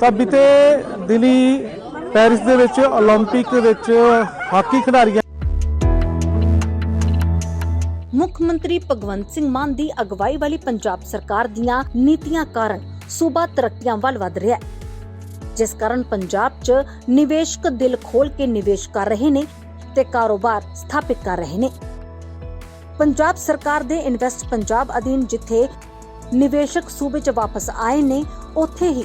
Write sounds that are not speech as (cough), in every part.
ਤਾਂ ਬੀਤੇ ਦਿਨੀ ਪੈਰਿਸ ਦੇ ਵਿੱਚ 올림픽 ਦੇ ਵਿੱਚ ਹਾਕੀ ਖਿਡਾਰੀਆਂ ਮੁੱਖ ਮੰਤਰੀ ਭਗਵੰਤ ਸਿੰਘ ਮਾਨ ਦੀ ਅਗਵਾਈ ਵਾਲੀ ਪੰਜਾਬ ਸਰਕਾਰ ਦੀਆਂ ਨੀਤੀਆਂ ਕਾਰਨ ਸੂਬਾ ਤਰੱਕੀਆਂ ਵੱਲ ਵਧ ਰਿਹਾ ਹੈ ਜਿਸ ਕਾਰਨ ਪੰਜਾਬ 'ਚ ਨਿਵੇਸ਼ਕ ਦਿਲ ਖੋਲ ਕੇ ਨਿਵੇਸ਼ ਕਰ ਰਹੇ ਨੇ ਤੇ ਕਾਰੋਬਾਰ ਸਥਾਪਿਤ ਕਰ ਰਹੇ ਨੇ ਪੰਜਾਬ ਸਰਕਾਰ ਦੇ ਇਨਵੈਸਟ ਪੰਜਾਬ ਅਧੀਨ ਜਿੱਥੇ ਨਿਵੇਸ਼ਕ ਸੂਬੇ 'ਚ ਵਾਪਸ ਆਏ ਨੇ ਉੱਥੇ ਹੀ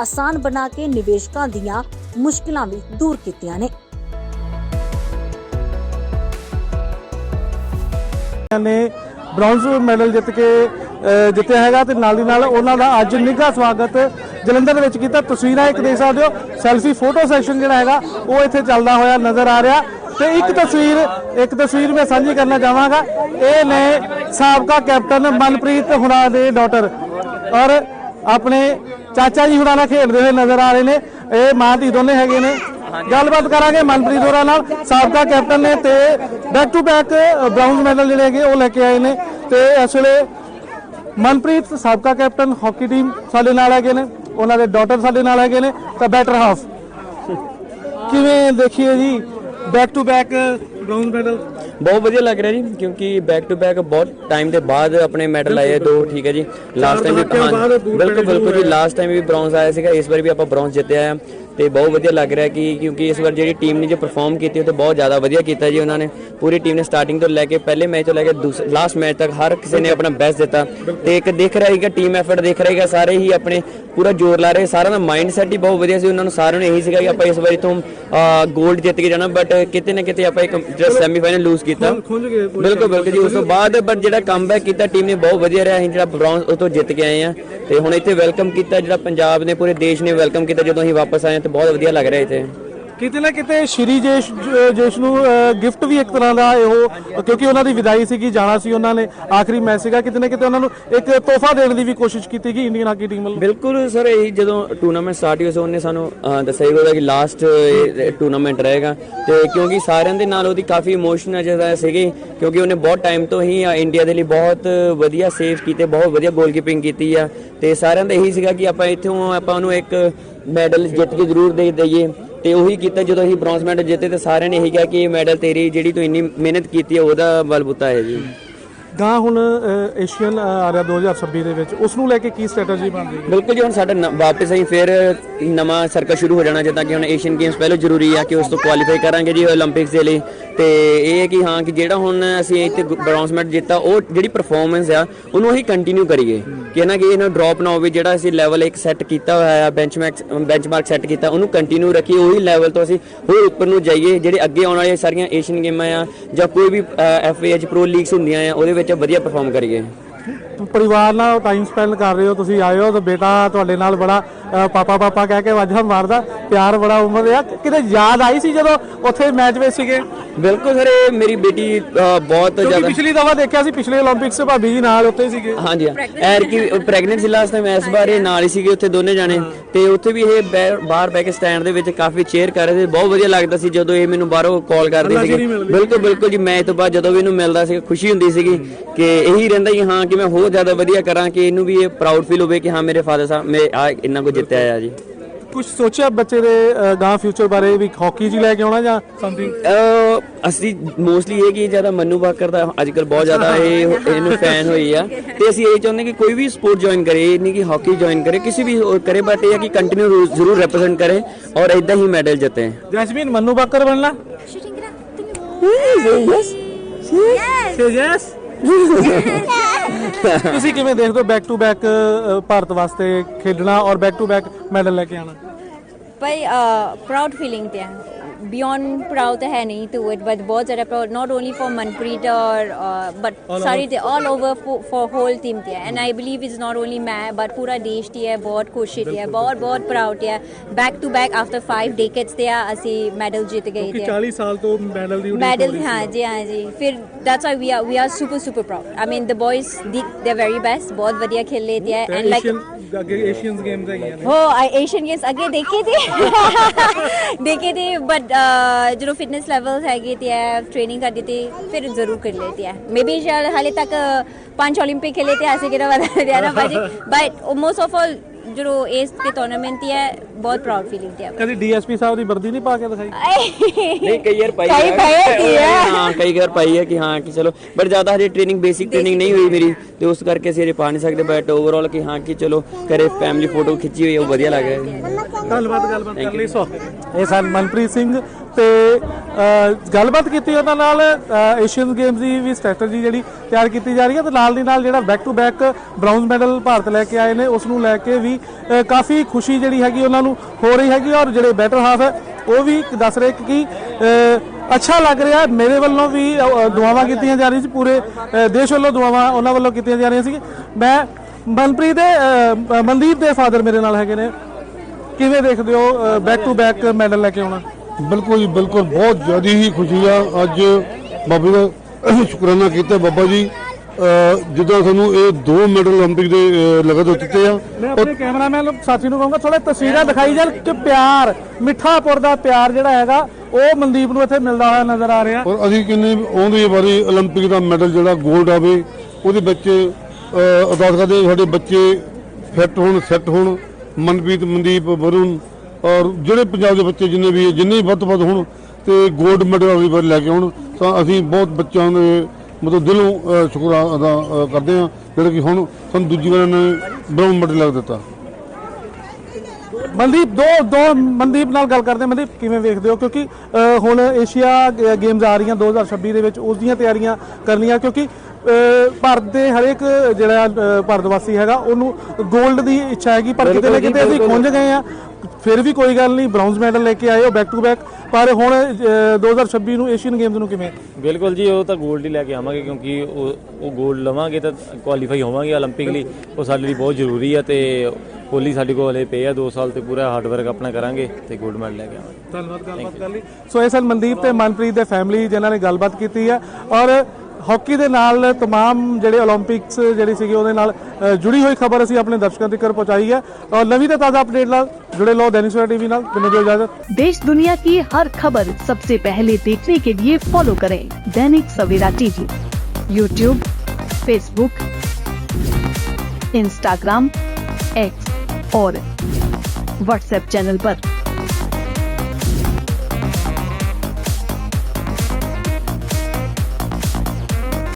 ਆਸਾਨ ਬਣਾ ਕੇ ਨਿਵੇਸ਼ਕਾਂ ਦੀਆਂ ਮੁਸ਼ਕਲਾਂ ਵੀ ਦੂਰ ਕੀਤੀਆਂ ਨੇ। ਨੇ ਬ੍ਰੌਂਜ਼ ਮੈਡਲ ਜਿੱਤ ਕੇ ਜਿੱਤਿਆ ਹੈਗਾ ਤੇ ਨਾਲ ਦੀ ਨਾਲ ਉਹਨਾਂ ਦਾ ਅੱਜ ਨਿੱਘਾ ਸਵਾਗਤ ਜਲੰਧਰ ਦੇ ਵਿੱਚ ਕੀਤਾ। ਤਸਵੀਰਾਂ ਇੱਕ ਦੇਖ ਸਕਦੇ ਹੋ ਸੈਲਫੀ ਫੋਟੋ ਸੈਸ਼ਨ ਜਿਹੜਾ ਹੈਗਾ, ਉਹ ਇੱਥੇ ਚੱਲਦਾ ਹੋਇਆ ਨਜ਼ਰ ਆ ਰਿਹਾ। ਤੇ ਇੱਕ ਤਸਵੀਰ ਇੱਕ ਤਸਵੀਰ ਮੈਂ ਸਾਂਝੀ ਕਰਨਾ ਚਾਹਾਂਗਾ। ਇਹ ਨੇ ਸਾਬਕਾ ਕੈਪਟਨ ਮਨਪ੍ਰੀਤ ਹੁਣਾ ਦੇ ਡਾਟਰ ਔਰ ਆਪਣੇ ਚਾਚਾ ਜੀ ਹੁਣਾਂ ਨਾਲ ਖੇਡਦੇ ਹੋਏ ਨਜ਼ਰ ਆ ਰਹੇ ਨੇ। ਇਹ ਮਾਂ ਧੀ ਦੋਨੇ ਹੈਗੇ ਨੇ। ਗੱਲਬਾਤ ਕਰਾਂਗੇ ਮਨਪ੍ਰੀਤ ਹੋਰਾਂ ਨਾਲ। ਸਾਬਕਾ ਕੈਪਟਨ ਨੇ ਤੇ back to back bronze medal ਜਿਹੜੇ ਹੈਗੇ ਉਹ ਲੈ ਕੇ ਆਏ ਨੇ। ਤੇ ਇਸ ਵੇਲੇ ਮਨਪ੍ਰੀਤ ਸਾਬਕਾ ਕੈਪਟਨ ਹਾਕੀ ਟੀਮ ਸਾਡੇ ਨਾਲ ਹੈਗੇ ਨੇ। ਉਹਨਾਂ ਦੇ ਡਾਟਰ ਸਾਡੇ ਨਾਲ ਹੈਗੇ ਨੇ। ਤਾਂ ਬੈਟਰ ਹਾਫ ਕਿਵੇਂ ਦੇਖੀਏ ਜੀ? Back to back bronze medal ਬਹੁਤ ਵਧੀਆ ਲੱਗ ਰਿਹਾ ਜੀ ਕਿਉਂਕਿ ਬੈਕ ਟੂ ਬੈਕ ਬਹੁਤ ਟਾਈਮ ਦੇ ਬਾਅਦ ਆਪਣੇ ਮੈਡਲ ਆਏ ਦੋ ਠੀਕ ਹੈ ਜੀ। ਲਾਸਟ ਟਾਈਮ ਵੀ ਬਿਲਕੁਲ ਬਿਲਕੁਲ ਜੀ ਲਾਸਟ ਟਾਈਮ ਵੀ ਬ੍ਰੌਂਜ਼ ਆਇਆ ਸੀਗਾ ਇਸ ਵਾਰ ਵੀ ਆਪਾਂ ਬ੍ਰੌਂਜ਼ ਜਿੱਤਿਆ ਆ। ਤੇ ਬਹੁਤ ਵਧੀਆ ਲੱਗ ਰਿਹਾ ਕਿ ਕਿਉਂਕਿ ਇਸ ਵਾਰ ਜਿਹੜੀ ਟੀਮ ਨੇ ਜੋ ਪਰਫਾਰਮ ਕੀਤੀ ਉਹ ਤੇ ਬਹੁਤ ਜ਼ਿਆਦਾ ਵਧੀਆ ਕੀਤਾ ਜੀ ਉਹਨਾਂ ਨੇ। ਪੂਰੀ ਟੀਮ ਨੇ ਸਟਾਰਟਿੰਗ ਤੋਂ ਲੈ ਕੇ ਪਹਿਲੇ ਮੈਚ ਤੋਂ ਲੈ ਕੇ ਲਾਸਟ ਮੈਚ ਤੱਕ ਹਰ ਕਿਸੇ ਨੇ ਆਪਣਾ ਬੈਸਟ ਦਿੱਤਾ। ਤੇ ਇੱਕ ਦੇਖ ਰਿਹਾ ਹੈਗਾ ਟੀਮ ਐਫਰਟ ਦੇਖ ਰਿਹਾ ਹੈਗਾ ਸਾਰੇ ਹੀ ਆਪਣੇ ਪੂਰਾ ਜ਼ੋਰ ਲਾ ਰਹੇ ਸਾਰਿਆਂ ਦਾ ਮਾਈਂਡ ਸੈਟ ਹੀ ਬਹੁਤ ਵਧੀਆ ਸੀ। ਉਹਨਾਂ ਨੂੰ ਸਾਰਿਆਂ ਨੂੰ ਇਹੀ ਸੀਗਾ ਕਿ ਆਪਾਂ ਇਸ ਵਾਰੀ ਤੋਂ 골ਡ ਜਿੱਤ ਕੇ ਜਾਣਾ ਬਟ ਕਿਤੇ ਨਾ ਕਿਤੇ ਆਪਾਂ ਇੱਕ ਜਿਹੜਾ ਸੈਮੀਫਾਈਨਲ ਲੂਜ਼ ਕੀਤਾ। ਬਿਲਕੁਲ ਬਿਲਕੁਲ ਜੀ ਉਸ ਤੋਂ ਬਾਅਦ ਪਰ ਜਿਹੜਾ ਕਮਬੈਕ ਕੀਤਾ ਟੀਮ ਨੇ ਬਹੁਤ ਵਧੀਆ ਰਿਹਾ। ਅਸੀਂ ਜਿਹੜਾ ਬ੍ਰੌਂਜ਼ ਉਹ ਤੋਂ ਜਿੱਤ ਕੇ ਆਏ ਆ ਤੇ ਹੁਣ ਇੱਥੇ ਵੈਲਕਮ ਕੀਤਾ ਜਿਹੜਾ ਪੰਜਾਬ ਨੇ ਪੂਰੇ ਦੇਸ਼ ਨੇ ਵੈਲਕਮ ਕੀਤਾ ਜਦੋਂ ਅਸੀਂ ਵਾਪਸ ਆਏ ਤੇ ਬਹੁਤ ਵਧੀਆ ਲੱਗ ਰਿਹਾ ਇੱਥੇ। ਕਿਤੇ ਨਾ ਕਿਤੇ ਸ਼੍ਰੀ ਜੇਸ਼ ਜੇਸ਼ ਨੂੰ ਗਿਫਟ ਵੀ ਇੱਕ ਤਰ੍ਹਾਂ ਦਾ ਉਹ ਕਿਉਂਕਿ ਉਹਨਾਂ ਦੀ ਵਿਦਾਈ ਸੀਗੀ ਜਾਣਾ ਸੀ ਉਹਨਾਂ ਨੇ। ਆਖਰੀ ਮੈਚ ਸੀਗਾ ਕਿਤੇ ਨਾ ਕਿਤੇ ਉਹਨਾਂ ਨੂੰ ਇੱਕ ਤੋਹਫਾ ਦੇਣ ਦੀ ਵੀ ਕੋਸ਼ਿਸ਼ ਕੀਤੀ ਗਈ ਇੰਡੀਅਨ ਹਾਕੀ ਟੀਮ ਵੱਲੋਂ। ਬਿਲਕੁਲ ਸਰ ਇਹ ਜਦੋਂ ਟੂਰਨਾਮੈਂਟ ਸਟਾਰਟ ਹੋਇਆ ਸੀ ਉਹਨੇ ਸਾਨੂੰ ਦੱਸਿਆ ਸੀਗਾ ਕਿ ਲਾਸਟ ਟੂਰਨਾਮੈਂਟ ਰਹੇਗਾ। ਤੇ ਕਿਉਂਕਿ ਸਾਰਿਆਂ ਦੇ ਨਾਲ ਉਹਦੀ ਕਾਫੀ ਇਮੋਸ਼ਨਲ ਜਿਹੜਾ ਸੀਗੀ ਕਿਉਂਕਿ ਉਹਨੇ ਬਹੁਤ ਟਾਈਮ ਤੋਂ ਹੀ ਇੰਡੀਆ ਦੇ ਲਈ ਬਹੁਤ ਵਧੀਆ ਸੇਵ ਕੀਤੇ ਬਹੁਤ ਵਧੀਆ ਗੋਲਕੀਪਿੰਗ ਕੀਤੀ ਆ। ਤੇ ਸਾਰਿਆਂ ਦਾ ਇਹੀ ਸੀਗਾ ਕਿ ਆਪਾਂ ਇੱਥੋਂ ਆਪਾਂ ਉਹਨੂੰ ਇੱਕ ਮੈਡਲ ਜਿੱਤ ਕੇ ਜ਼ਰੂਰ ਦੇ ਦਈਏ। ਤੇ ਉਹੀ ਕੀਤਾ ਜਦੋਂ ਅਸੀਂ ਬ੍ਰੌਂਜ਼ ਮੈਡਲ ਜਿੱਤੇ ਤੇ ਸਾਰਿਆਂ ਨੇ ਇਹੀ ਕਿਹਾ ਕਿ ਇਹ ਮੈਡਲ ਤੇਰੀ ਜਿਹੜੀ ਤੂੰ ਇੰਨੀ ਮਿਹਨਤ ਕੀਤੀ ਹੈ ਉਹਦਾ ਬਲਬੂਤਾ ਹੈ ਜੀ। ਗਾਂ ਹੁਣ ਏਸ਼ੀਅਨ ਆ ਰਿਹਾ 2026 ਦੇ ਵਿੱਚ। ਉਸ ਨੂੰ ਲੈ ਕੇ ਕੀ ਸਟ੍ਰੈਟਜੀ ਬਣ ਰਹੀ ਹੈ? ਬਿਲਕੁਲ ਜੀ, ਹੁਣ ਸਾਡਾ ਨ- ਵਾਪਸ ਅਸੀਂ ਫਿਰ ਨਵਾਂ ਸਰਕਲ ਸ਼ੁਰੂ ਹੋ ਜਾਣਾ, ਜਿੱਦਾਂ ਕਿ ਹੁਣ ਏਸ਼ੀਅਨ ਗੇਮਸ ਪਹਿਲਾਂ ਜ਼ਰੂਰੀ ਆ ਕਿ ਉਸ ਤੋਂ ਕੁਆਲੀਫਾਈ ਕਰਾਂਗੇ ਜੀ 올림픽ਸ ਦੇ ਲਈ। ਤੇ ਇਹ ਹੈ ਕਿ ਹਾਂ, ਕਿ ਜਿਹੜਾ ਹੁਣ ਅਸੀਂ ਇੱਥੇ ਬ੍ਰੌਂਜ਼ ਮੈਡਲ ਜਿੱਤਾ ਉਹ ਜਿਹੜੀ ਪਰਫਾਰਮੈਂਸ ਆ, ਉਹਨੂੰ ਅਸੀਂ ਕੰਟੀਨਿਊ ਕਰੀਏ। ਕਿ ਨਾ ਕਿ ਇਹਨਾਂ ਡ੍ਰੌਪ ਨਾ ਹੋਵੇ, ਜਿਹੜਾ ਅਸੀਂ ਲੈਵਲ ਇੱਕ ਸੈੱਟ ਕੀਤਾ ਹੋਇਆ ਆ ਬੈਂਚਮਾਰਕ ਬੈਂਚਮਾਰਕ ਸੈੱਟ ਕੀਤਾ, ਉਹਨੂੰ ਕੰਟੀਨਿਊ ਰੱਖੀਏ। ਉਹੀ ਲੈਵਲ ਤੋਂ ਅਸੀਂ ਹੋਰ ਉੱਪਰ ਨੂੰ ਜਾਈਏ, ਜਿਹੜੇ ਅੱਗੇ ਆਉਣ ਵਾਲੀਆਂ ਸਾਰੀਆਂ ਏਸ਼ੀਅਨ ਗੇਮਾਂ ਆ ਜਾਂ ਕੋਈ ਵੀ ਐਫਏਐਚ ਪ੍ਰੋ ਲੀਗਸ ਹੁੰਦੀਆਂ ਆ, ਉਹਦੇ ਵਿੱਚ ਵਧੀਆ ਪਰਫਾਰਮ ਕਰੀਏ। ਪਰਿਵਾਰ ਨਾਲ ਟਾਈਮ ਸਪੈਂਡ ਕਰ ਰਹੇ ਹੋ, ਤੁਸੀਂ ਆਏ ਹੋ ਤਾਂ ਬੇਟਾ ਤੁਹਾਡੇ ਨਾਲ ਬੜਾ ਪਾਪਾ ਪਾਪਾ ਕਹਿ ਕੇ ਵਾਜਾ ਮਾਰਦਾ ਪਿਆਰ, ਬੜਾ ਉਮਰ ਆ ਕਿਤੇ ਯਾਦ ਆਈ ਸੀ ਜਦੋਂ ਉੱਥੇ ਮੈਚ ਵਿੱਚ ਸੀਗੇ? ਬਿਲਕੁਲ ਸਰ ਇਹ ਮੇਰੀ ਬੇਟੀ ਬਹੁਤ ਜ਼ਿਆਦਾ ਪਿਛਲੀ ਦਫਾ ਦੇਖਿਆ ਸੀ ਪਿਛਲੇ 올림픽ਸ 'ਚ ਭਾਬੀ ਜੀ ਨਾਲ ਉੱਥੇ ਸੀਗੇ। ਹਾਂਜੀ ਐਰ ਕੀ ਪ੍ਰੈਗਨੈਂਟ ਸੀ ਲਾਸਟ ਟਾਈਮ ਇਸ ਵਾਰ ਇਹ ਨਾਲ ਹੀ ਸੀਗੇ ਉੱਥੇ ਦੋਨੇ ਜਾਣੇ। ਤੇ ਉੱਥੇ ਵੀ ਇਹ ਬਾਹਰ ਬੈ ਕੇ ਸਟੈਂਡ ਦੇ ਵਿੱਚ ਕਾਫੀ ਚੇਅਰ ਕਰ ਰਹੇ ਸੀ। ਬਹੁਤ ਵਧੀਆ ਲੱਗਦਾ ਸੀ ਜਦੋਂ ਇਹ ਮੈਨੂੰ ਬਾਹਰੋਂ ਕਾਲ ਕਰਦੇ ਸੀ ਬਿਲਕੁਲ ਬਿਲਕੁਲ ਜੀ। ਮੈਚ ਤੋਂ ਬਾਅਦ ਜਦੋਂ ਵੀ ਇਹਨੂੰ ਮਿਲਦਾ ਸੀ ਖੁਸ਼ੀ ਹੁੰਦੀ ਸੀਗੀ ਕਿ ਇਹੀ ਰਹਿੰਦਾ ਜੀ ਹਾਂ ਕਿ ਮੈਂ ਹੋਰ ਜ਼ਿਆਦਾ ਵਧੀਆ ਕਰਾਂ ਕਿ ਇਹਨੂੰ ਵੀ ਇਹ ਪ੍ਰਾਊਡ ਫੀਲ ਹੋਵੇ ਕਿ ਹਾਂ ਮੇਰੇ ਫਾਦਰ ਸਾਹਿਬ ਮੈਂ ਆ ਇੰਨਾ ਕੁਝ ਜਿੱਤਿਆ ਆ ਜੀ। ਕੁਝ ਸੋਚਿਆ ਬੱਚੇ ਦੇ ਗਾਂ ਫਿਊਚਰ ਬਾਰੇ ਵੀ ਹਾਕੀ ਹੀ ਲੈ ਕੇ ਆਉਣਾ ਜਾਂ ਸਮਥਿੰਗ ਅਸੀਂ ਮੋਸਟਲੀ ਇਹ ਕਿ ਜ਼ਿਆਦਾ ਮੰਨੂ ਬਾਕਰ ਦਾ ਅੱਜ ਕੱਲ ਬਹੁਤ ਜ਼ਿਆਦਾ ਇਹ ਇਹਨੂੰ ਫੈਨ ਹੋਈ ਆ। ਤੇ ਅਸੀਂ ਇਹ ਚਾਹੁੰਦੇ ਕਿ ਕੋਈ ਵੀ ਸਪੋਰਟ ਜੁਆਇਨ ਕਰੇ ਇਹ ਨਹੀਂ ਕਿ ਹਾਕੀ ਜੁਆਇਨ ਕਰੇ ਕਿਸੇ ਵੀ ਕਰੇ ਬਟ ਇਹ ਹੈ ਕਿ ਕੰਟੀਨਿਊ ਜ਼ਰੂਰ ਰਿਪਰੈਜ਼ੈਂਟ ਕਰੇ ਔਰ ਇਦਾਂ ਹੀ ਮੈਡਲ ਜਿੱਤੇ। ਜੈਸਮੀਨ ਮੰਨੂ ਬਾਕਰ ਬਣਨਾ? ਸੇ ਯੈਸ (laughs) ਤੁਸੀਂ ਕਿਵੇਂ ਦੇਖਦੇ ਹੋ ਬੈਕ ਟੂ ਬੈਕ ਭਾਰਤ ਵਾਸਤੇ ਖੇਡਣਾ ਔਰ ਬੈਕ ਟੂ ਬੈਕ ਮੈਡਲ ਲੈ ਕੇ ਆਣਾ ਭਾਈ ਪ੍ਰਾਊਡ ਫੀਲਿੰਗ ਤੇ ਬਿਯੋਂਡ ਪ੍ਰਾਊਡ ਹੈ ਨਹੀਂ ਟੂ ਇਟ ਬਟ ਬਹੁਤ ਜ਼ਿਆਦਾ proud not only for Manpreet ਔਰ ਬਟ ਸਾਰੀ ਤੇ all over for whole team ਤੇ and I believe is not only ਮੈਂ ਬਟ ਪੂਰਾ ਦੇਸ਼ ਤੇ ਹੈ ਬਹੁਤ ਖੁਸ਼ੀ ਤੇ ਹੈ ਬਹੁਤ ਬਹੁਤ ਪ੍ਰਾਊਡ ਹੈ। Back to back after 5 decades ਤੇ ਅਸੀਂ ਮੈਡਲ ਜਿੱਤ ਗਏ ਤੇ 40 ਸਾਲ ਤੋਂ ਮੈਡਲ ਦੀ ਮੈਡਲ ਹਾਂ ਜੀ ਹਾਂ ਜੀ ਫਿਰ that's why we are we are super super proud I mean the boys they are very best ਬਹੁਤ ਵਧੀਆ ਖੇਲੇ ਤੇ ਐਂਡ ਲਾਈਕ ਅੱਗੇ ਏਸ਼ੀਅਨਸ ਗੇਮਸ ਹੈਗੀਆਂ ਨੇ। ਹੋ ਏਸ਼ੀਅਨ ਗੇਮਸ ਅੱਗੇ ਦੇਖੇ ਤੇ? ਦੇਖੇ ਤੇ ਬਟ ਜਦੋਂ ਫਿਟਨੈਸ ਲੈਵਲਸ ਹੈਗੇ ਤੇ ਟ੍ਰੇਨਿੰਗ ਕਰਦੀ ਤੇ, ਫਿਰ ਜ਼ਰੂਰ ਕਰ ਲੈਤੀ ਹੈ ਮੇਬੀ ਹਾਲੇ ਤੱਕ ਪੰਜ 올림픽 ਖੇਲੇ ਤੇ ਐਸੇ ਕਿਹੜਾ ਬਤਾ ਦਿਆ ਨਾ ਬਾਜੀ ਬਟ ਮੋਸਟ ਆਫ ਆਲ ਜੋ ਇਸ ਤੇ ਟੂਰਨਾਮੈਂਟ ਹੀ ਹੈ ਬਹੁਤ ਪ੍ਰਾਊਡ ਫੀਲਿੰਗ ਤੇ ਕਦੀ ਡੀਐਸਪੀ ਸਾਹਿਬ ਦੀ ਵਰਦੀ ਨਹੀਂ ਪਾ ਕੇ ਦਿਖਾਈ? ਹੈ ਨਹੀਂ ਕਈ ਯਾਰ ਪਾਈ ਕਈ ਹੈ। ਪਾਈ ਹੋਤੀ ਹੈ। ਹਾਂ ਕਈ ਵਾਰ ਪਾਈ ਹੈ ਕਿ ਹਾਂ ਕਿ ਚਲੋ ਬਟ ਜ਼ਿਆਦਾ ਹਜੇ ਟ੍ਰੇਨਿੰਗ ਬੇਸਿਕ ਟ੍ਰੇਨਿੰਗ ਨਹੀਂ ਹੋਈ ਮੇਰੀ ਤੇ ਉਸ ਕਰਕੇ ਅਸੀਂ ਹਜੇ ਪਾ ਨਹੀਂ ਸਕਦੇ ਬਟ ਓਵਰਆਲ ਕਿ ਹਾਂ ਕਿ ਚਲੋ ਘਰੇ ਫੈਮਿਲੀ ਫੋਟੋ ਖਿੱਚੀ ਹੋਈ ਹੈ ਉਹ ਵਧੀਆ ਲੱਗ ਰਿਹਾ। ਹੈ ਗੱਲਬਾਤ ਗੱਲਬਾਤ ਕਰ ਲਈ ਸੋ। ਇਹ ਸਨ ਮਨਪ੍ਰੀਤ ਸਿੰਘ ਤੇ ਗੱਲਬਾਤ ਕੀਤੀ ਉਹਨਾਂ ਨਾਲ ਏਸ਼ੀਅਨ ਗੇਮਸ ਦੀ ਵੀ ਸਟ੍ਰੈਟਜੀ ਜਿਹੜੀ ਤਿਆਰ ਕੀਤੀ ਜਾ ਰਹੀ ਹੈ ਤੇ ਨਾਲ ਦੀ ਨਾਲ ਜਿਹੜਾ back to back bronze medal Bharat ਲੈ ਕੇ ਆਏ ਨੇ, ਉਸ ਨੂੰ ਲੈ ਕੇ ਵੀ ਕਾਫੀ ਖੁਸ਼ੀ ਜਿਹੜੀ ਹੈਗੀ ਉਹਨਾਂ ਨੂੰ ਹੋ ਰਹੀ ਹੈਗੀ ਔਰ ਜਿਹੜੇ ਬੈਟਰ ਹਾਫ ਹੈ, ਉਹ ਵੀ ਦੱਸ ਰਹੇ ਕਿ ਅੱਛਾ ਲੱਗ ਰਿਹਾ ਮੇਰੇ ਵੱਲੋਂ ਵੀ ਦੁਆਵਾਂ ਕੀਤੀਆਂ ਜਾ ਰਹੀਆਂ ਸੀ, ਪੂਰੇ ਦੇਸ਼ ਵੱਲੋਂ ਦੁਆਵਾਂ ਉਹਨਾਂ ਵੱਲੋਂ ਕੀਤੀਆਂ ਜਾ ਰਹੀਆਂ ਸੀ। ਮੈਂ ਮਨਪ੍ਰੀਤ ਦੇ ਮਨਦੀਪ ਦੇ ਫਾਦਰ ਮੇਰੇ ਨਾਲ ਹੈਗੇ ਨੇ। ਕਿਵੇਂ ਦੇਖਦੇ ਹੋ ਬੈਕ ਟੂ ਬੈਕ ਮੈਡਲ ਲੈ ਕੇ ਆਉਣਾ? ਬਿਲਕੁਲ ਜੀ ਬਿਲਕੁਲ। ਬਹੁਤ ਜ਼ਿਆਦਾ ਹੀ ਖੁਸ਼ੀ ਆ। ਅੱਜ ਬਾਬੇ ਦਾ ਸ਼ੁਕਰਾਨਾ ਕੀਤਾ ਬਾਬਾ ਜੀ। ਜਿੱਦਾਂ ਸਾਨੂੰ ਇਹ ਦੋ ਮੈਡਲ ਓਲੰਪਿਕ ਦੇ ਲਗਾਤਾਰ ਦਿੱਤੇ ਆ। ਮੈਂ ਆਪਣੇ ਕੈਮਰਾਮੈਨ ਸਾਥੀ ਨੂੰ ਕਹਾਂਗਾ ਥੋੜਾ ਤਸਵੀਰਾਂ ਦਿਖਾਈ ਜਾਣ ਕਿ ਪਿਆਰ ਮਿੱਠਾਪੁਰ ਦਾ ਪਿਆਰ ਜਿਹੜਾ ਹੈਗਾ ਉਹ ਮਨਦੀਪ ਨੂੰ ਇੱਥੇ ਮਿਲਦਾ ਹੋਇਆ ਨਜ਼ਰ ਆ ਰਿਹਾ। ਔਰ ਅਸੀਂ ਕਿੰਨੇ ਆ ਵਾਰੀ 올림픽 ਦਾ ਮੈਡਲ ਜਿਹੜਾ 골ਡ ਆਵੇ ਉਹਦੇ ਵਿੱਚ ਅਰਦਾਸ ਕਰਦੇ ਸਾਡੇ ਬੱਚੇ ਫਿੱਟ ਹੋਣ ਸੈੱਟ ਹੋਣ। ਮਨਪ੍ਰੀਤ ਮਨਦੀਪ ਵਰੁਣ ਔਰ ਜਿਹੜੇ ਪੰਜਾਬ ਦੇ ਬੱਚੇ ਜਿੰਨੇ ਵੀ ਜਿੰਨੇ ਵੀ ਵੱਧ ਤੋਂ ਵੱਧ ਹੋਣ ਤੇ ਗੋਲਡ ਮੈਡਲ ਅਗਲੀ ਲੈ ਕੇ ਆਉਣ, ਤਾਂ ਅਸੀਂ ਬਹੁਤ ਬੱਚਿਆਂ ਦੇ ਮਤਲਬ ਦਿਲੋਂ, ਅਹ ਸ਼ੁਕਰ ਅਦਾ ਕਰਦੇ ਹਾਂ, ਜਿਹੜੇ ਕਿ ਹੁਣ ਸਾਨੂੰ ਦੂਜੀ ਵਾਰ ਨੇ ਬ੍ਰਾਊਨ ਮੈਡਲ ਲੱਗ ਦਿੱਤਾ। ਮਨਦੀਪ ਦੋ ਦੋ ਮਨਦੀਪ ਨਾਲ ਗੱਲ ਕਰਦੇ। ਮਨਦੀਪ ਕਿਵੇਂ ਵੇਖਦੇ ਹੋ? ਕਿਉਂਕਿ ਹੁਣ ਏਸ਼ੀਆ ਗੇਮਸ ਆ ਰਹੀਆਂ 2026 ਦੇ ਵਿੱਚ ਉਸ ਦੀਆਂ ਤਿਆਰੀਆਂ ਕਰਨੀਆਂ ਕਿਉਂਕਿ ਭਾਰਤ ਦੇ ਹਰੇਕ ਜਿਹੜਾ ਭਾਰਤ ਵਾਸੀ ਹੈਗਾ ਉਹਨੂੰ 골ਡ ਦੀ ਇੱਛਾ ਹੈਗੀ ਪਰ ਕਿਤੇ ਨਾ ਕਿਤੇ ਅਸੀਂ ਖੁੰਝ ਗਏ ਆ ਫਿਰ ਵੀ ਕੋਈ ਗੱਲ ਨਹੀਂ ਬ੍ਰਾਊਨਜ਼ ਮੈਡਲ ਲੈ ਕੇ ਆਏ ਹੋ ਬੈਕ ਟੂ ਬੈਕ ਪਰ ਹੁਣ ਅ, 2026 ਨੂੰ ਏਸ਼ੀਅਨ ਗੇਮਸ ਨੂੰ ਕਿਵੇਂ? ਬਿਲਕੁਲ ਜੀ ਉਹ ਤਾਂ ਗੋਲਡ ਹੀ ਲੈ ਕੇ ਆਵਾਂਗੇ ਕਿਉਂਕਿ ਉਹ ਉਹ ਗੋਲਡ ਲਵਾਂਗੇ ਤਾਂ ਕੁਆਲੀਫਾਈ ਹੋਵਾਂਗੇ 올림픽 ਲਈ। ਉਹ ਸਾਡੇ ਲਈ ਬਹੁਤ ਜ਼ਰੂਰੀ ਹੈ ਤੇ ਕੋਲੀ ਸਾਡੇ ਕੋਲ ਹਲੇ ਪਏ ਆ 2 ਸਾਲ ਤੇ ਪੂਰਾ ਹਾਰਡ ਵਰਕ ਆਪਣਾ ਕਰਾਂਗੇ ਤੇ ਗੋਲਡ ਮੈਡਲ ਲੈ ਕੇ ਆਵਾਂਗੇ। ਧੰਨਵਾਦ ਗੱਲਬਾਤ ਕਰ ਲਈ। ਸੋ ਇਹ ਸਨ ਮਨਦੀਪ ਤੇ ਮਨਪ੍ਰੀਤ ਦੇ ਫੈਮਿਲੀ ਜਿਨ੍ਹਾਂ ਨੇ ਗੱਲਬਾਤ ਕੀਤੀ ਹੈ ਔਰ हॉकी के नाल तमाम ਜਿਹੜੇ ओलंपिक्स जी जुड़ी हुई खबर असं अपने दर्शकों तक पहुंचाई है और नवी तो ताज़ा अपडेट न जुड़े लो दैनिक सवेरा टीवी नाल। दिनों की इजाज़त। देश दुनिया की हर खबर सबसे पहले देखने के लिए फॉलो करें Dainik Savera TV. YouTube Facebook Instagram X और व्हाट्सएप चैनल आरोप